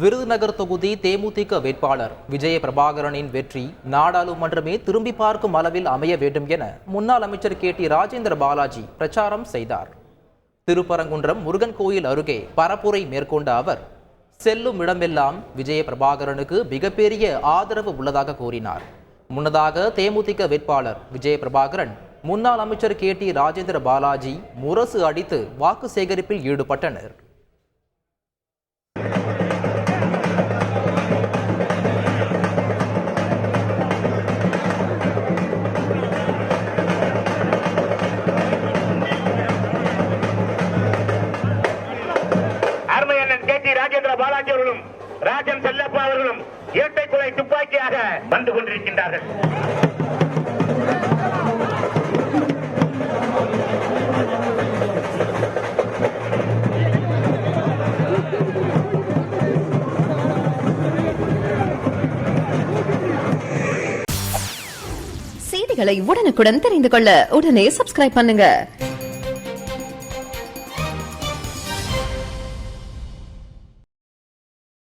விருதுநகர் தொகுதி தேமுதிக வேட்பாளர் விஜய பிரபாகரனின் வெற்றி நாடாளுமன்றமே திரும்பி பார்க்கும் அளவில் அமைய வேண்டும் என முன்னாள் அமைச்சர் கே டி ராஜேந்திர பாலாஜி பிரச்சாரம் செய்தார். திருப்பரங்குன்றம் முருகன் கோயில் அருகே பரப்புரை மேற்கொண்ட அவர் செல்லும் இடமெல்லாம் விஜய பிரபாகரனுக்கு மிகப்பெரிய ஆதரவு உள்ளதாக கூறினார். முன்னதாக தேமுதிக வேட்பாளர் விஜய பிரபாகரன் முன்னாள் அமைச்சர் கே டி ராஜேந்திர பாலாஜி முரசு அடித்து வாக்கு சேகரிப்பில் ஈடுபட்டனர். அண்ணன் பாலாஜி அவர்களும் ராஜன் செல்லப்பா அவர்களும் இரட்டை குலை துப்பாக்கியாக வந்து கொண்டிருக்கின்றார்கள். செய்திகளை உடனுக்குடன் தெரிந்து கொள்ள உடனே சப்ஸ்கிரைப் பண்ணுங்க.